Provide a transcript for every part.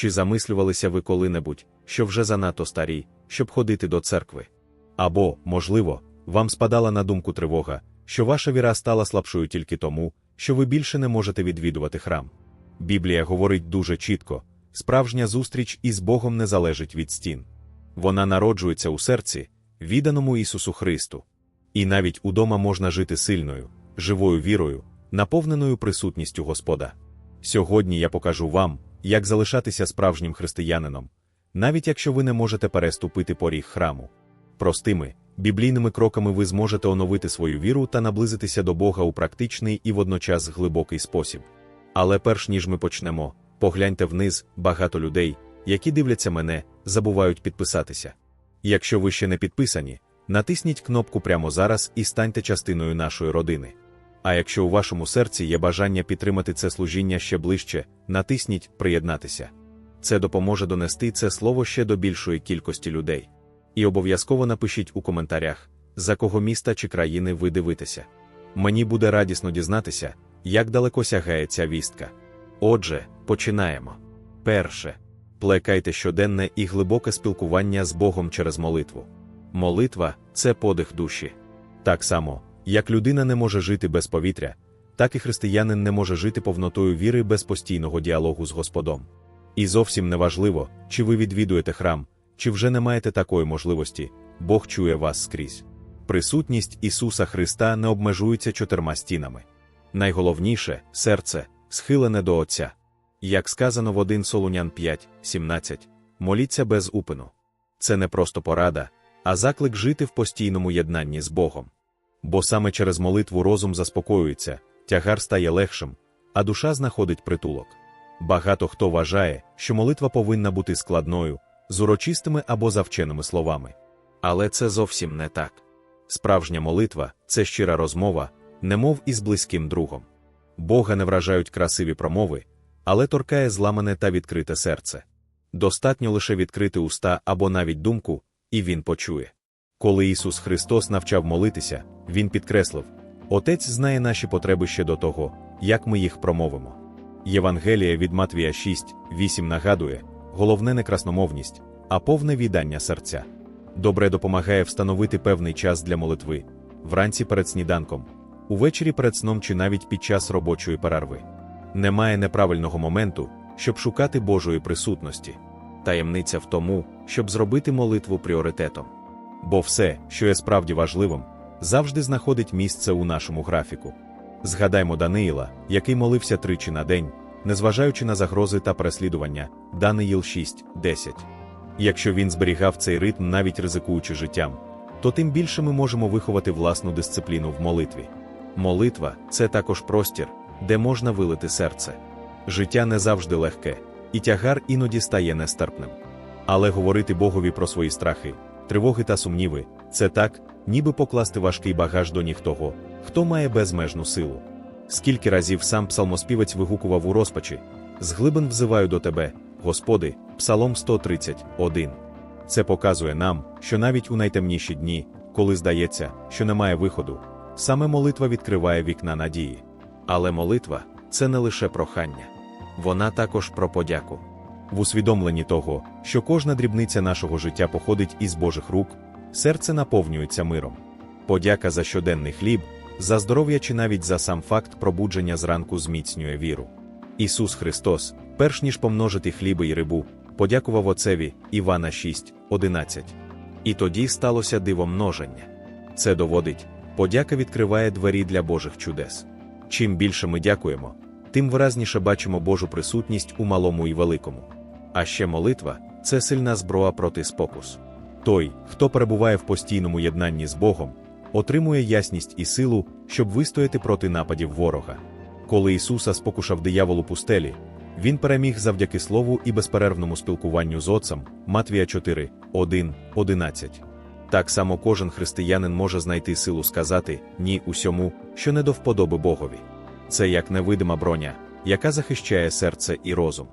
Чи замислювалися ви коли-небудь, що вже занадто старі, щоб ходити до церкви? Або, можливо, вам спадала на думку тривога, що ваша віра стала слабшою тільки тому, що ви більше не можете відвідувати храм. Біблія говорить дуже чітко: справжня зустріч із Богом не залежить від стін. Вона народжується у серці, відданому Ісусу Христу. І навіть удома можна жити сильною, живою вірою, наповненою присутністю Господа. Сьогодні я покажу вам, як залишатися справжнім християнином, навіть якщо ви не можете переступити поріг храму. Простими, біблійними кроками ви зможете оновити свою віру та наблизитися до Бога у практичний і водночас глибокий спосіб. Але перш ніж ми почнемо, погляньте вниз, багато людей, які дивляться мене, забувають підписатися. Якщо ви ще не підписані, натисніть кнопку прямо зараз і станьте частиною нашої родини. А якщо у вашому серці є бажання підтримати це служіння ще ближче, натисніть Приєднатися. Це допоможе донести це слово ще до більшої кількості людей. І обов'язково напишіть у коментарях, за кого міста чи країни ви дивитеся. Мені буде радісно дізнатися, як далеко сягає ця вістка. Отже, починаємо. Перше. Плекайте щоденне і глибоке спілкування з Богом через молитву. Молитва це подих душі. Так само, як людина не може жити без повітря, так і християнин не може жити повнотою віри без постійного діалогу з Господом. І зовсім не важливо, чи ви відвідуєте храм, чи вже не маєте такої можливості, Бог чує вас скрізь. Присутність Ісуса Христа не обмежується чотирма стінами. Найголовніше серце, схилене до Отця. Як сказано в 1 Солунян 5, 17, моліться без упину. Це не просто порада, а заклик жити в постійному єднанні з Богом. Бо саме через молитву розум заспокоюється, тягар стає легшим, а душа знаходить притулок. Багато хто вважає, що молитва повинна бути складною, з урочистими або завченими словами. Але це зовсім не так. Справжня молитва це щира розмова, немов із близьким другом. Бога не вражають красиві промови, але торкає зламане та відкрите серце. Достатньо лише відкрити уста або навіть думку, і Він почує. Коли Ісус Христос навчав молитися, Він підкреслив: Отець знає наші потреби ще до того, як ми їх промовимо. Євангелія від Матвія 6, 8 нагадує, головне не красномовність, а повне віддання серця. Добре допомагає встановити певний час для молитви, вранці перед сніданком, увечері перед сном чи навіть під час робочої перерви. Немає неправильного моменту, щоб шукати Божої присутності. Таємниця в тому, щоб зробити молитву пріоритетом. Бо все, що є справді важливим, завжди знаходить місце у нашому графіку. Згадаймо Даниїла, який молився тричі на день, незважаючи на загрози та переслідування, Даниїл 6, 10. Якщо він зберігав цей ритм, навіть ризикуючи життям, то тим більше ми можемо виховати власну дисципліну в молитві. Молитва це також простір, де можна вилити серце. Життя не завжди легке, і тягар іноді стає нестерпним. Але говорити Богові про свої страхи, тривоги та сумніви це так, ніби покласти важкий багаж до ніг того, хто має безмежну силу. Скільки разів сам псалмоспівець вигукував у розпачі, з глибин взиваю до тебе, Господи, Псалом 131. Це показує нам, що навіть у найтемніші дні, коли здається, що немає виходу, саме молитва відкриває вікна надії. Але молитва це не лише прохання, вона також про подяку. В усвідомленні того, що кожна дрібниця нашого життя походить із Божих рук, серце наповнюється миром. Подяка за щоденний хліб, за здоров'я чи навіть за сам факт пробудження зранку зміцнює віру. Ісус Христос, перш ніж помножити хліби й рибу, подякував Отцеві Івана 6, 11. І тоді сталося диво множення. Це доводить, подяка відкриває двері для Божих чудес. Чим більше ми дякуємо, тим виразніше бачимо Божу присутність у малому і великому. А ще молитва це сильна зброя проти спокус. Той, хто перебуває в постійному єднанні з Богом, отримує ясність і силу, щоб вистояти проти нападів ворога. Коли Ісуса спокушав диявол у пустелі, Він переміг завдяки слову і безперервному спілкуванню з Отцем Матвія 4, 1, 11. Так само кожен християнин може знайти силу сказати ні усьому, що не до вподоби Богові. Це як невидима броня, яка захищає серце і розум.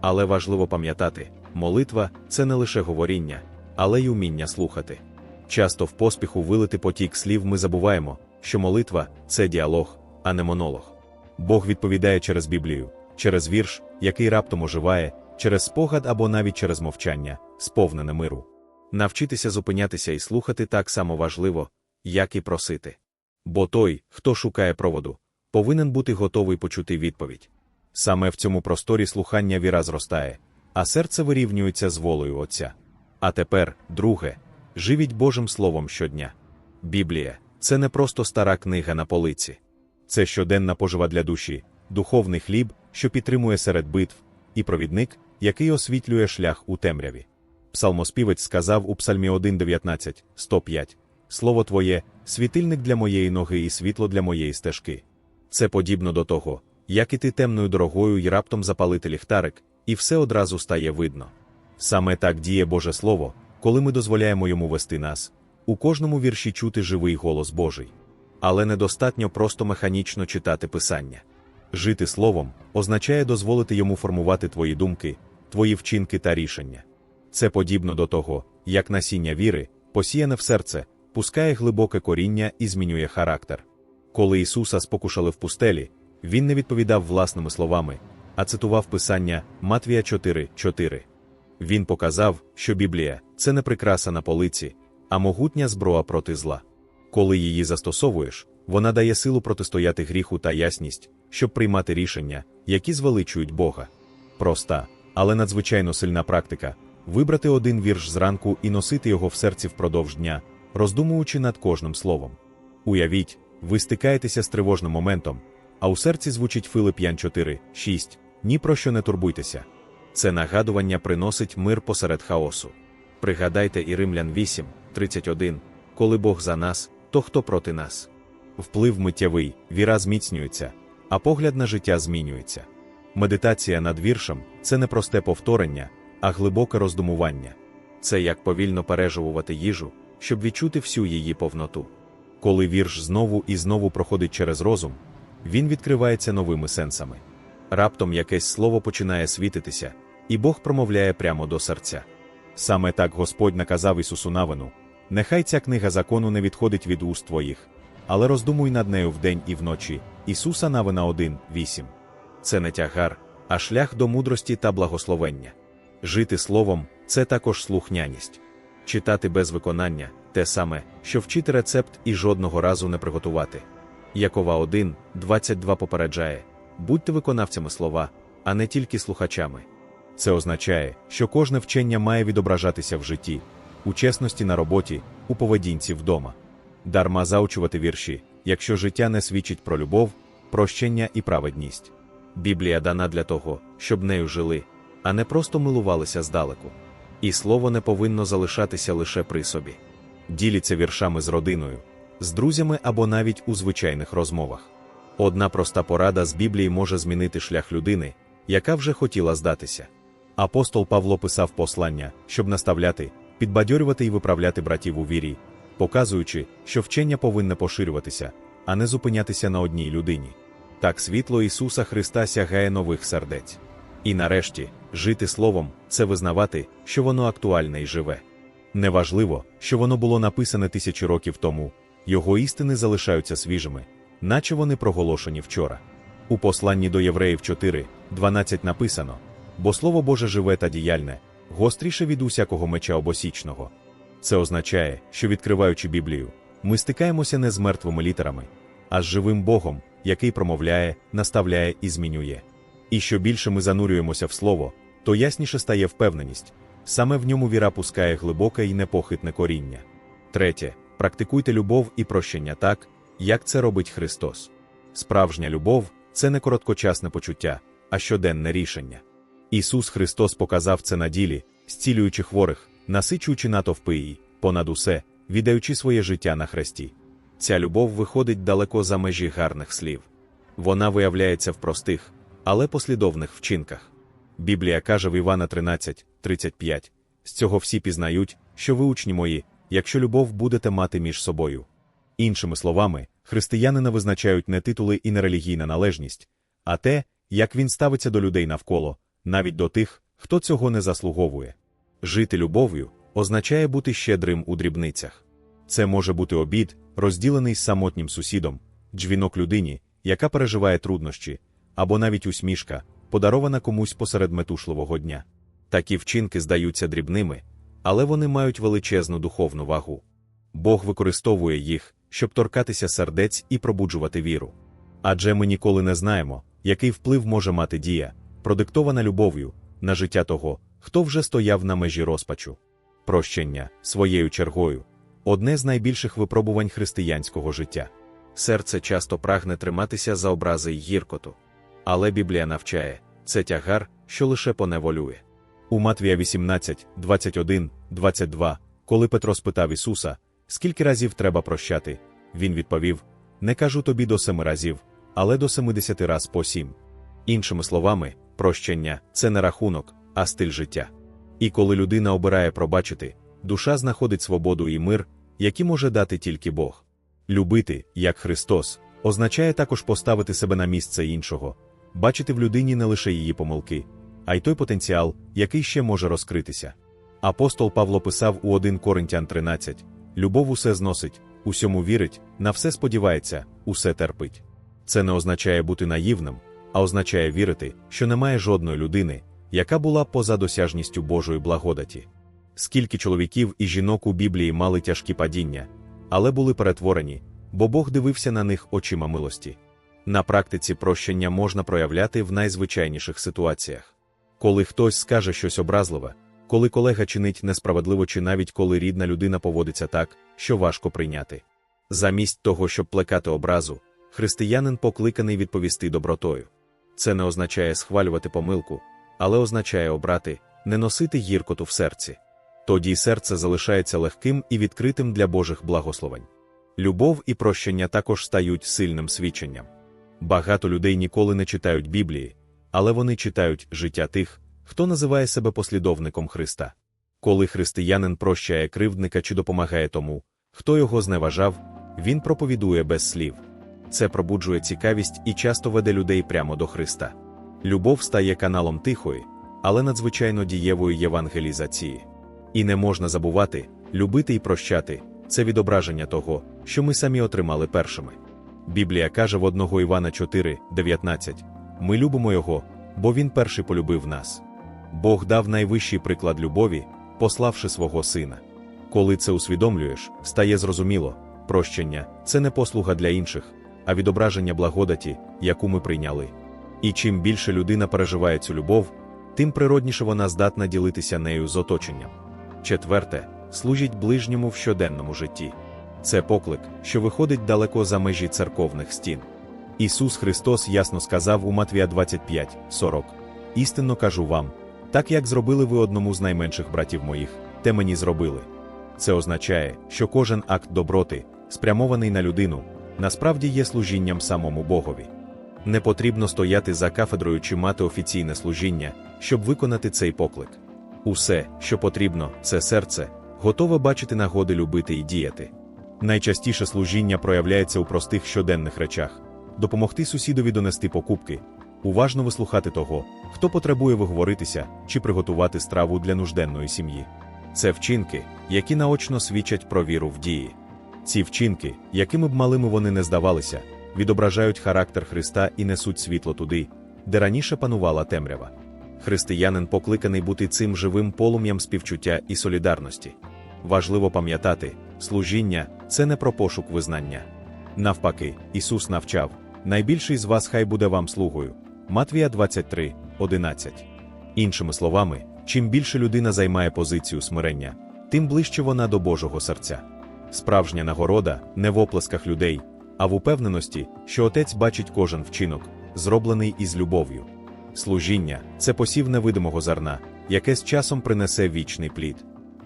Але важливо пам'ятати, молитва це не лише говоріння, але й уміння слухати. Часто в поспіху вилити потік слів ми забуваємо, що молитва це діалог, а не монолог. Бог відповідає через Біблію, через вірш, який раптом оживає, через спогад або навіть через мовчання, сповнене миру. Навчитися зупинятися і слухати так само важливо, як і просити. Бо той, хто шукає проводу, повинен бути готовий почути відповідь. Саме в цьому просторі слухання віра зростає, а серце вирівнюється з волею Отця. А тепер, друге, живіть Божим Словом щодня. Біблія це не просто стара книга на полиці, це щоденна пожива для душі, духовний хліб, що підтримує серед битв, і провідник, який освітлює шлях у темряві. Псалмоспівець сказав у Псальмі 1.19, 105 Слово Твоє, світильник для моєї ноги і світло для моєї стежки. Це подібно до того, як іти темною дорогою і раптом запалити ліхтарик, і все одразу стає видно. Саме так діє Боже Слово, коли ми дозволяємо йому вести нас, у кожному вірші чути живий голос Божий. Але недостатньо просто механічно читати Писання. Жити словом означає дозволити йому формувати твої думки, твої вчинки та рішення. Це подібно до того, як насіння віри, посіяне в серце, пускає глибоке коріння і змінює характер. Коли Ісуса спокушали в пустелі, Він не відповідав власними словами, а цитував Писання Матвія 4.4. Він показав, що Біблія це не прикраса на полиці, а могутня зброя проти зла. Коли її застосовуєш, вона дає силу протистояти гріху та ясність, щоб приймати рішення, які звеличують Бога. Проста, але надзвичайно сильна практика вибрати один вірш зранку і носити його в серці впродовж дня, роздумуючи над кожним словом. Уявіть, ви стикаєтеся з тривожним моментом, а у серці звучить Филип'ян 4, 6. Ні про що не турбуйтеся. Це нагадування приносить мир посеред хаосу. Пригадайте і Римлян 8, 31, коли Бог за нас, то хто проти нас. Вплив миттєвий, віра зміцнюється, а погляд на життя змінюється. Медитація над віршем це не просте повторення, а глибоке роздумування. Це як повільно переживувати їжу, щоб відчути всю її повноту. Коли вірш знову і знову проходить через розум, він відкривається новими сенсами. Раптом якесь слово починає світитися, і Бог промовляє прямо до серця. Саме так Господь наказав Ісусу Навину: Нехай ця книга закону не відходить від уст твоїх, але роздумуй над нею вдень і вночі. Ісуса Навина 1, 8. Це не тягар, а шлях до мудрості та благословення. Жити словом це також слухняність. Читати без виконання те саме, що вчити рецепт і жодного разу не приготувати. Якова 1, 22 попереджає будьте виконавцями слова, а не тільки слухачами. Це означає, що кожне вчення має відображатися в житті, у чесності на роботі, у поведінці вдома. Дарма заучувати вірші, якщо життя не свідчить про любов, прощення і праведність. Біблія дана для того, щоб нею жили, а не просто милувалися здалеку. І слово не повинно залишатися лише при собі. Діліться віршами з родиною, з друзями або навіть у звичайних розмовах. Одна проста порада з Біблії може змінити шлях людини, яка вже хотіла здатися. Апостол Павло писав послання, щоб наставляти, підбадьорювати і виправляти братів у вірі, показуючи, що вчення повинне поширюватися, а не зупинятися на одній людині. Так світло Ісуса Христа сягає нових сердець. І нарешті, жити Словом це визнавати, що воно актуальне і живе. Неважливо, що воно було написане тисячі років тому, його істини залишаються свіжими, наче вони проголошені вчора. У посланні до Євреїв 4, 12 написано: бо Слово Боже живе та діяльне, гостріше від усякого меча обосічного. Це означає, що відкриваючи Біблію, ми стикаємося не з мертвими літерами, а з живим Богом, який промовляє, наставляє і змінює. І що більше ми занурюємося в слово, то ясніше стає впевненість, саме в ньому віра пускає глибоке і непохитне коріння. Третє, практикуйте любов і прощення так, як це робить Христос. Справжня любов це не короткочасне почуття, а щоденне рішення. Ісус Христос показав це на ділі, зцілюючи хворих, насичуючи натовпи і, понад усе, віддаючи своє життя на хресті. Ця любов виходить далеко за межі гарних слів. Вона виявляється в простих, але послідовних вчинках. Біблія каже в Івана 13, 35 з цього всі пізнають, що ви учні мої, якщо любов будете мати між собою. Іншими словами, християнина визначають не титули і не релігійна належність, а те, як він ставиться до людей навколо, навіть до тих, хто цього не заслуговує. Жити любов'ю означає бути щедрим у дрібницях. Це може бути обід, розділений з самотнім сусідом, дзвінок людині, яка переживає труднощі, або навіть усмішка, подарована комусь посеред метушливого дня. Такі вчинки здаються дрібними, але вони мають величезну духовну вагу. Бог використовує їх, щоб торкатися сердець і пробуджувати віру. Адже ми ніколи не знаємо, який вплив може мати дія, продиктована любов'ю, на життя того, хто вже стояв на межі розпачу. Прощення своєю чергою одне з найбільших випробувань християнського життя. Серце часто прагне триматися за образи й гіркоту. Але Біблія навчає це тягар, що лише поневолює. У Матвія 18, 21, 22, коли Петро спитав Ісуса, скільки разів треба прощати, він відповів: Не кажу тобі до семи разів, але до семидесяти раз по сім. Іншими словами, прощення це не рахунок, а стиль життя. І коли людина обирає пробачити, душа знаходить свободу і мир, які може дати тільки Бог. Любити, як Христос, означає також поставити себе на місце іншого, бачити в людині не лише її помилки, а й той потенціал, який ще може розкритися. Апостол Павло писав у 1 Коринтян 13: Любов усе зносить, усьому вірить, на все сподівається, усе терпить. Це не означає бути наївним, а означає вірити, що немає жодної людини, яка була поза досяжністю Божої благодаті. Скільки чоловіків і жінок у Біблії мали тяжкі падіння, але були перетворені, бо Бог дивився на них очима милості. На практиці прощення можна проявляти в найзвичайніших ситуаціях. Коли хтось скаже щось образливе, коли колега чинить несправедливо чи навіть коли рідна людина поводиться так, що важко прийняти. Замість того, щоб плекати образу, християнин покликаний відповісти добротою. Це не означає схвалювати помилку, але означає обрати, не носити гіркоту в серці. Тоді серце залишається легким і відкритим для Божих благословень. Любов і прощення також стають сильним свідченням. Багато людей ніколи не читають Біблії, але вони читають життя тих, хто називає себе послідовником Христа. Коли християнин прощає кривдника чи допомагає тому, хто його зневажав, він проповідує без слів. Це пробуджує цікавість і часто веде людей прямо до Христа. Любов стає каналом тихої, але надзвичайно дієвої євангелізації. І не можна забувати, любити і прощати це відображення того, що ми самі отримали першими. Біблія каже в 1 Івана 4, 19 Ми любимо Його, бо Він перший полюбив нас. Бог дав найвищий приклад любові, пославши свого сина. Коли це усвідомлюєш, стає зрозуміло, прощення це не послуга для інших, а відображення благодаті, яку ми прийняли. І чим більше людина переживає цю любов, тим природніше вона здатна ділитися нею з оточенням. Четверте, служить ближньому в щоденному житті. Це поклик, що виходить далеко за межі церковних стін. Ісус Христос ясно сказав у Матвія 25, 40. Істинно кажу вам, так як зробили ви одному з найменших братів моїх, те мені зробили. Це означає, що кожен акт доброти, спрямований на людину, насправді є служінням самому Богові. Не потрібно стояти за кафедрою чи мати офіційне служіння, щоб виконати цей поклик. Усе, що потрібно, це серце, готове бачити нагоди любити і діяти. Найчастіше служіння проявляється у простих щоденних речах допомогти сусідові донести покупки, уважно вислухати того, хто потребує виговоритися чи приготувати страву для нужденної сім'ї. Це вчинки, які наочно свідчать про віру в дії. Ці вчинки, якими б малими вони не здавалися, відображають характер Христа і несуть світло туди, де раніше панувала темрява. Християнин покликаний бути цим живим полум'ям співчуття і солідарності. Важливо пам'ятати, служіння це не про пошук визнання. Навпаки, Ісус навчав найбільший з вас хай буде вам слугою. Матвія 23, 11. Іншими словами, чим більше людина займає позицію смирення, тим ближче вона до Божого серця. Справжня нагорода не в оплесках людей, а в упевненості, що Отець бачить кожен вчинок, зроблений із любов'ю. Служіння це посів невидимого зерна, яке з часом принесе вічний плід.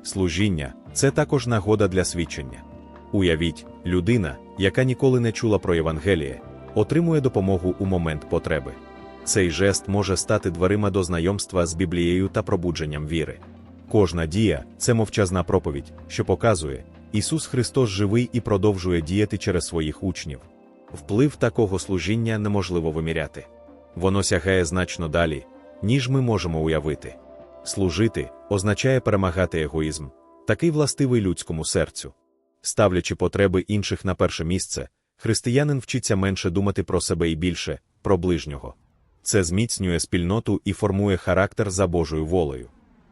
Служіння це також нагода для свідчення. Уявіть, людина, яка ніколи не чула про Євангеліє, отримує допомогу у момент потреби. Цей жест може стати дверима до знайомства з Біблією та пробудженням віри. Кожна дія це мовчазна проповідь, що показує, Ісус Христос живий і продовжує діяти через своїх учнів. Вплив такого служіння неможливо виміряти. Воно сягає значно далі, ніж ми можемо уявити. Служити означає перемагати егоїзм, такий властивий людському серцю. Ставлячи потреби інших на перше місце, християнин вчиться менше думати про себе і більше, про ближнього. Це зміцнює спільноту і формує характер за Божою волею.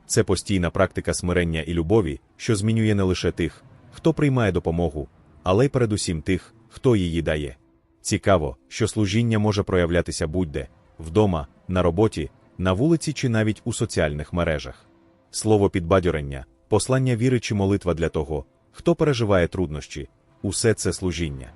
Це постійна практика смирення і любові, що змінює не лише тих, хто приймає допомогу, але й передусім тих, хто її дає. Цікаво, що служіння може проявлятися будь-де вдома, на роботі, на вулиці чи навіть у соціальних мережах. Слово підбадьорення, послання віри чи молитва для того, хто переживає труднощі, усе це служіння.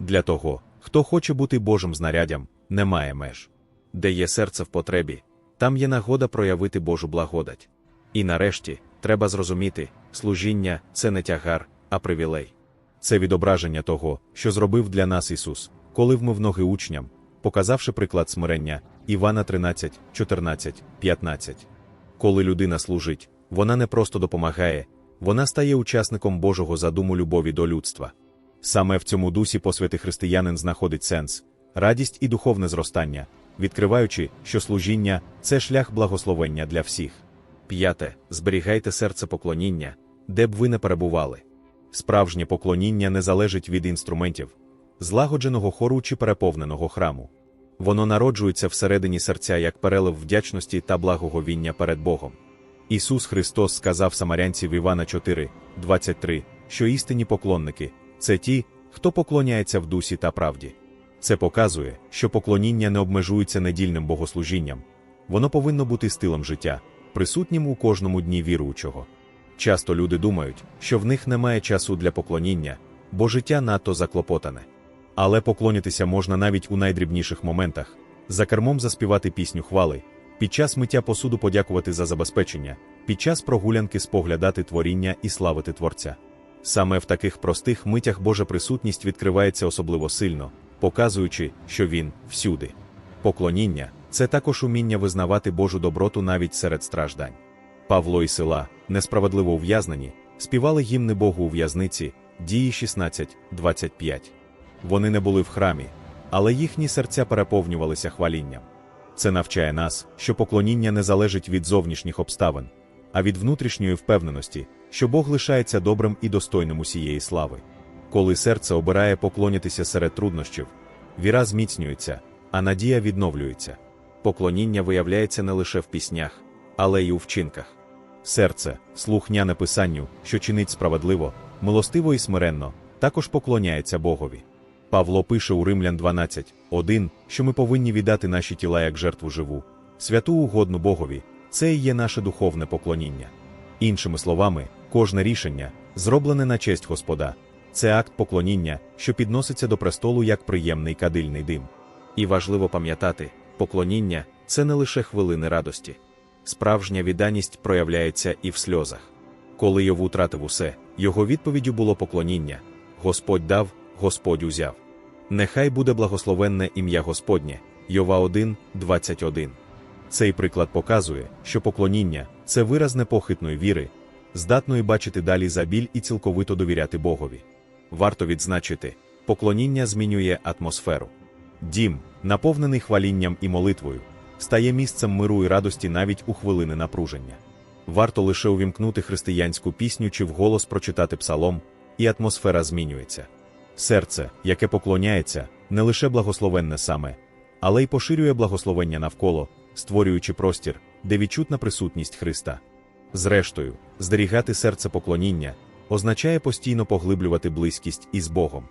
Для того, хто хоче бути Божим знаряддям, немає меж. Де є серце в потребі, там є нагода проявити Божу благодать. І нарешті треба зрозуміти, служіння це не тягар, а привілей. Це відображення того, що зробив для нас Ісус, коли вмив ноги учням, показавши приклад смирення Івана 13, 14, 15. Коли людина служить, вона не просто допомагає, вона стає учасником Божого задуму любові до людства. Саме в цьому дусі посвяти християнин знаходить сенс, радість і духовне зростання, відкриваючи, що служіння це шлях благословення для всіх. П'яте. Зберігайте серце поклоніння, де б ви не перебували. Справжнє поклоніння не залежить від інструментів, злагодженого хору чи переповненого храму. Воно народжується всередині серця як перелив вдячності та благоговіння перед Богом. Ісус Христос сказав самарянців Івана 4, 23, що істинні поклонники це ті, хто поклоняється в дусі та правді. Це показує, що поклоніння не обмежується недільним богослужінням, воно повинно бути стилем життя, присутнім у кожному дні віруючого. Часто люди думають, що в них немає часу для поклоніння, бо життя надто заклопотане. Але поклонятися можна навіть у найдрібніших моментах, за кермом заспівати пісню хвали, під час миття посуду подякувати за забезпечення, під час прогулянки споглядати творіння і славити Творця. Саме в таких простих митях Божа присутність відкривається особливо сильно, показуючи, що Він всюди. Поклоніння це також уміння визнавати Божу доброту навіть серед страждань. Павло і села, несправедливо ув'язнені, співали гімни Богу у в'язниці, дії 16, 25. Вони не були в храмі, але їхні серця переповнювалися хвалінням. Це навчає нас, що поклоніння не залежить від зовнішніх обставин, а від внутрішньої впевненості, що Бог лишається добрим і достойним усієї слави. Коли серце обирає поклонятися серед труднощів, віра зміцнюється, а надія відновлюється. Поклоніння виявляється не лише в піснях, але й у вчинках. Серце, слухняне писанню, що чинить справедливо, милостиво і смиренно, також поклоняється Богові. Павло пише у Римлян 12, 1, що ми повинні віддати наші тіла як жертву живу, святу угодну Богові, це і є наше духовне поклоніння. Іншими словами, кожне рішення, зроблене на честь Господа, це акт поклоніння, що підноситься до престолу як приємний кадильний дим. І важливо пам'ятати, поклоніння це не лише хвилини радості. Справжня відданість проявляється і в сльозах. Коли Йову втратив усе, його відповіддю було поклоніння Господь дав, Господь узяв. Нехай буде благословенне ім'я Господнє, Йова 1, 21. Цей приклад показує, що поклоніння це вираз непохитної віри, здатної бачити далі за біль і цілковито довіряти Богові. Варто відзначити, поклоніння змінює атмосферу. Дім, наповнений хвалінням і молитвою, стає місцем миру і радості навіть у хвилини напруження. Варто лише увімкнути християнську пісню чи вголос прочитати псалом, і атмосфера змінюється. Серце, яке поклоняється, не лише благословенне саме, але й поширює благословення навколо, створюючи простір, де відчутна присутність Христа. Зрештою, зберігати серце поклоніння означає постійно поглиблювати близькість із Богом.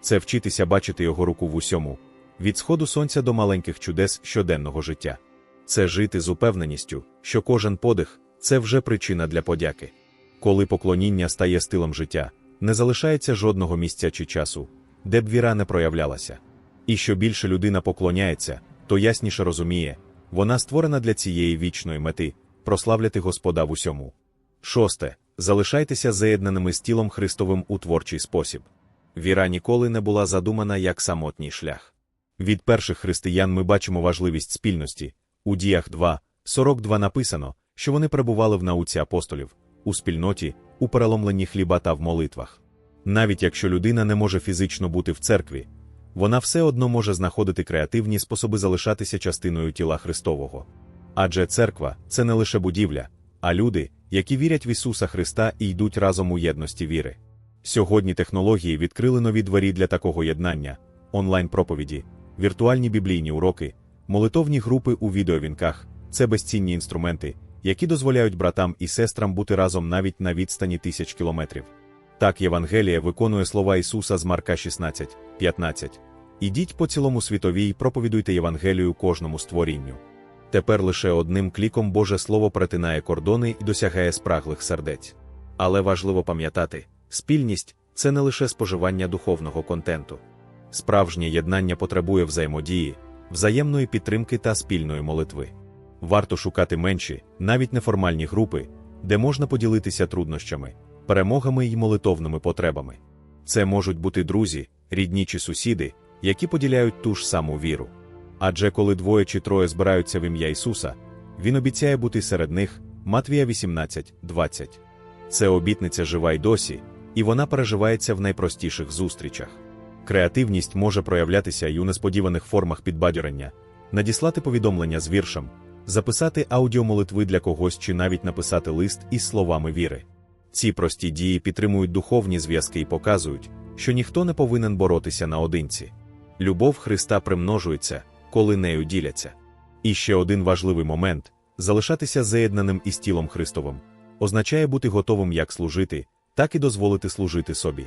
Це вчитися бачити Його руку в усьому, від сходу сонця до маленьких чудес щоденного життя. Це жити з упевненістю, що кожен подих це вже причина для подяки. Коли поклоніння стає стилем життя, не залишається жодного місця чи часу, де б віра не проявлялася. І що більше людина поклоняється, то ясніше розуміє, вона створена для цієї вічної мети прославляти Господа в усьому. Шосте. Залишайтеся заєднаними з тілом Христовим у творчий спосіб. Віра ніколи не була задумана як самотній шлях. Від перших християн ми бачимо важливість спільності. У діях 2, 42 написано, що вони перебували в науці апостолів, у спільноті, у переломленні хліба та в молитвах. Навіть якщо людина не може фізично бути в церкві, вона все одно може знаходити креативні способи залишатися частиною тіла Христового. Адже церква це не лише будівля, а люди, які вірять в Ісуса Христа і йдуть разом у єдності віри. Сьогодні технології відкрили нові двері для такого єднання, онлайн проповіді, віртуальні біблійні уроки, молитовні групи у відеовінках це безцінні інструменти, які дозволяють братам і сестрам бути разом навіть на відстані тисяч кілометрів. Так Євангелія виконує слова Ісуса з Марка 16, 15. Ідіть по цілому світові й проповідуйте Євангелію кожному створінню. Тепер лише одним кліком Боже Слово перетинає кордони і досягає спраглих сердець. Але важливо пам'ятати, спільність це не лише споживання духовного контенту. Справжнє єднання потребує взаємодії, взаємної підтримки та спільної молитви. Варто шукати менші, навіть неформальні групи, де можна поділитися труднощами, перемогами і молитовними потребами. Це можуть бути друзі, рідні чи сусіди, які поділяють ту ж саму віру. Адже коли двоє чи троє збираються в ім'я Ісуса, Він обіцяє бути серед них Матвія 18, 20. Це обітниця жива й досі, і вона переживається в найпростіших зустрічах. Креативність може проявлятися й у несподіваних формах підбадьорення, надіслати повідомлення з віршем, записати аудіомолитви для когось чи навіть написати лист із словами віри. Ці прості дії підтримують духовні зв'язки і показують, що ніхто не повинен боротися наодинці. Любов Христа примножується, коли нею діляться. І ще один важливий момент залишатися заєднаним із тілом Христовим, означає бути готовим як служити, так і дозволити служити собі.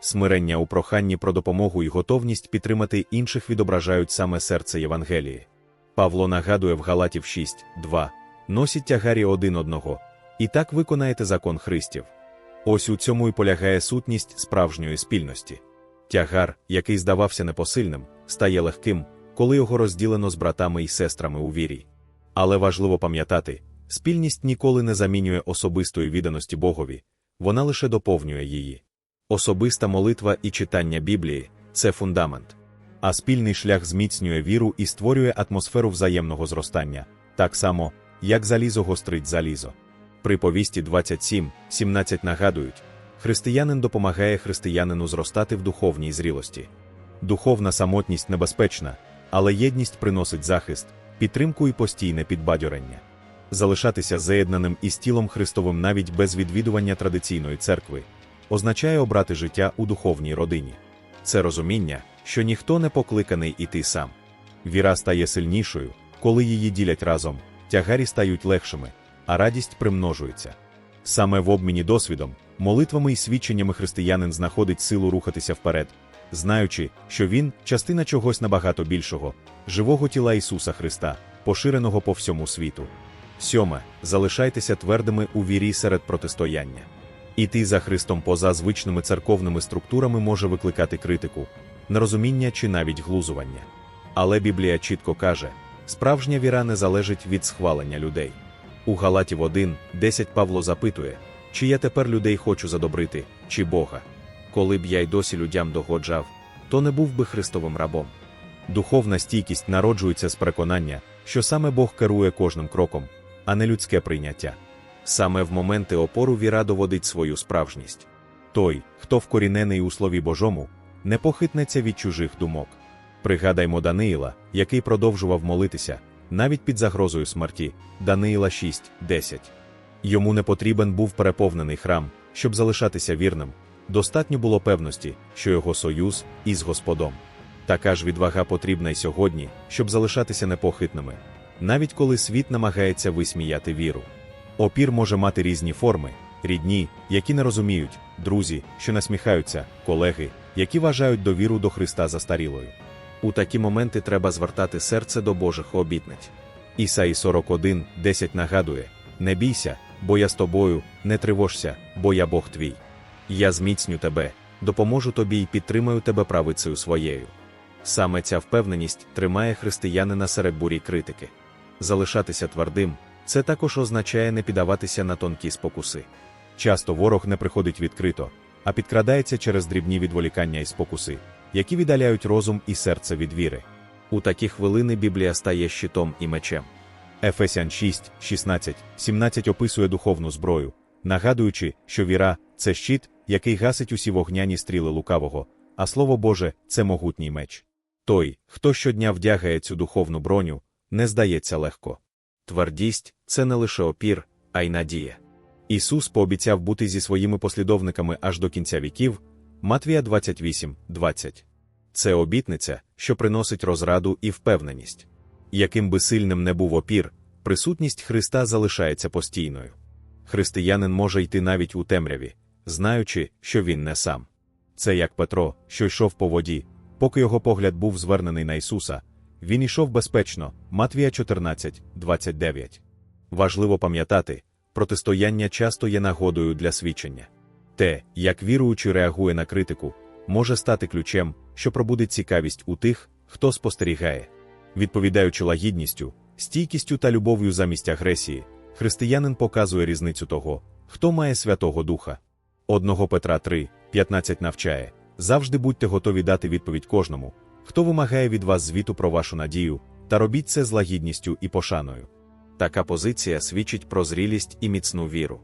Смирення у проханні про допомогу і готовність підтримати інших відображають саме серце Євангелії. Павло нагадує в Галатів 6, 2 носіть тягарі один одного, і так виконаєте закон Христів. Ось у цьому і полягає сутність справжньої спільності. Тягар, який здавався непосильним, стає легким, коли його розділено з братами і сестрами у вірі. Але важливо пам'ятати, спільність ніколи не замінює особистої відданості Богові, вона лише доповнює її. Особиста молитва і читання Біблії це фундамент. А спільний шлях зміцнює віру і створює атмосферу взаємного зростання, так само, як залізо гострить залізо. При повісті 27, 17 нагадують, християнин допомагає християнину зростати в духовній зрілості. Духовна самотність небезпечна, але єдність приносить захист, підтримку і постійне підбадьорення. Залишатися заєднаним із тілом Христовим навіть без відвідування традиційної церкви означає обрати життя у духовній родині. Це розуміння, що ніхто не покликаний іти сам. Віра стає сильнішою, коли її ділять разом, тягарі стають легшими, а радість примножується. Саме в обміні досвідом, молитвами і свідченнями християнин знаходить силу рухатися вперед, знаючи, що він частина чогось набагато більшого, живого тіла Ісуса Христа, поширеного по всьому світу. Сьоме, залишайтеся твердими у вірі серед протистояння. Іти за Христом поза звичними церковними структурами може викликати критику, нерозуміння чи навіть глузування. Але Біблія чітко каже: справжня віра не залежить від схвалення людей. У Галатів 1, 10 Павло запитує, чи я тепер людей хочу задобрити, чи Бога. Коли б я й досі людям догоджав, то не був би Христовим рабом. Духовна стійкість народжується з переконання, що саме Бог керує кожним кроком, а не людське прийняття. Саме в моменти опору віра доводить свою справжність. Той, хто вкорінений у Слові Божому, не похитнеться від чужих думок. Пригадаймо Даниїла, який продовжував молитися, навіть під загрозою смерті, Даниїла 6, 10. Йому не потрібен був переповнений храм, щоб залишатися вірним. Достатньо було певності, що його союз із Господом. Така ж відвага потрібна й сьогодні, щоб залишатися непохитними, навіть коли світ намагається висміяти віру. Опір може мати різні форми, рідні, які не розуміють, друзі, що насміхаються, колеги, які вважають довіру до Христа застарілою. У такі моменти треба звертати серце до Божих обітниць. Ісаї 41, 10 нагадує: Не бійся, бо я з тобою, не тривожся, бо я Бог твій. Я зміцню тебе, допоможу тобі і підтримаю тебе правицею своєю. Саме ця впевненість тримає християнина серед бурі критики. Залишатися твердим це також означає не піддаватися на тонкі спокуси. Часто ворог не приходить відкрито, а підкрадається через дрібні відволікання і спокуси, які віддаляють розум і серце від віри. У такі хвилини Біблія стає щитом і мечем. Ефесян 6, 16, 17 описує духовну зброю, нагадуючи, що віра це щит, який гасить усі вогняні стріли лукавого, а слово Боже це могутній меч. Той, хто щодня вдягає цю духовну броню, не здається легко. Твердість це не лише опір, а й надія. Ісус пообіцяв бути зі своїми послідовниками аж до кінця віків. Матвія 28, 20. Це обітниця, що приносить розраду і впевненість. Яким би сильним не був опір, присутність Христа залишається постійною. Християнин може йти навіть у темряві, знаючи, що він не сам. Це як Петро, що йшов по воді, поки його погляд був звернений на Ісуса, він йшов безпечно, Матвія 14, 29. Важливо пам'ятати, протистояння часто є нагодою для свідчення. Те, як віруючий реагує на критику, може стати ключем, що пробудить цікавість у тих, хто спостерігає. Відповідаючи лагідністю, стійкістю та любов'ю замість агресії, християнин показує різницю того, хто має Святого Духа. Одного Петра 3, 15 навчає завжди будьте готові дати відповідь кожному, хто вимагає від вас звіту про вашу надію, та робіть це з лагідністю і пошаною. Така позиція свідчить про зрілість і міцну віру.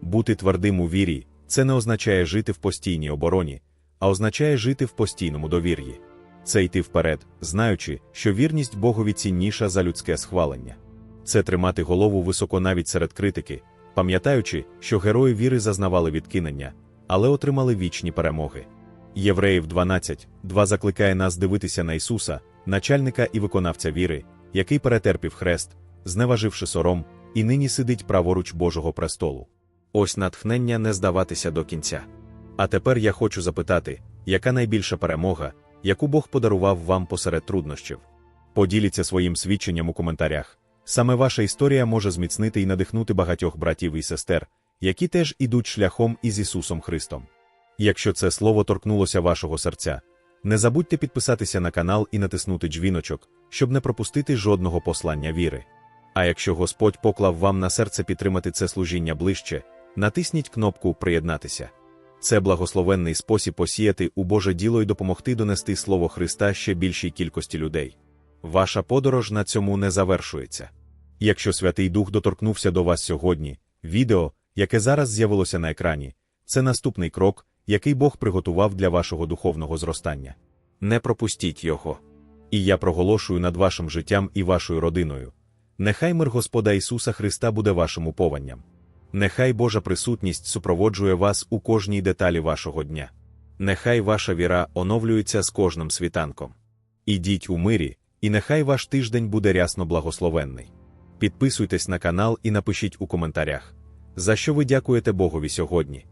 Бути твердим у вірі це не означає жити в постійній обороні, а означає жити в постійному довір'ї. Це йти вперед, знаючи, що вірність Богові цінніша за людське схвалення. Це тримати голову високо навіть серед критики, пам'ятаючи, що герої віри зазнавали відкинення, але отримали вічні перемоги. Євреїв 12, 2 закликає нас дивитися на Ісуса, начальника і виконавця віри, який перетерпів хрест, зневаживши сором, і нині сидить праворуч Божого престолу. Ось натхнення не здаватися до кінця. А тепер я хочу запитати, яка найбільша перемога, яку Бог подарував вам посеред труднощів? Поділіться своїм свідченням у коментарях. Саме ваша історія може зміцнити і надихнути багатьох братів і сестер, які теж ідуть шляхом із Ісусом Христом. Якщо це слово торкнулося вашого серця, не забудьте підписатися на канал і натиснути дзвіночок, щоб не пропустити жодного послання віри. А якщо Господь поклав вам на серце підтримати це служіння ближче, натисніть кнопку Приєднатися. Це благословенний спосіб посіяти у Боже діло і допомогти донести Слово Христа ще більшій кількості людей. Ваша подорож на цьому не завершується. Якщо Святий Дух доторкнувся до вас сьогодні, відео, яке зараз з'явилося на екрані, це наступний крок, який Бог приготував для вашого духовного зростання. Не пропустіть його. І я проголошую над вашим життям і вашою родиною. Нехай мир Господа Ісуса Христа буде вашим упованням. Нехай Божа присутність супроводжує вас у кожній деталі вашого дня. Нехай ваша віра оновлюється з кожним світанком. Ідіть у мирі, і нехай ваш тиждень буде рясно благословенний. Підписуйтесь на канал і напишіть у коментарях, за що ви дякуєте Богові сьогодні.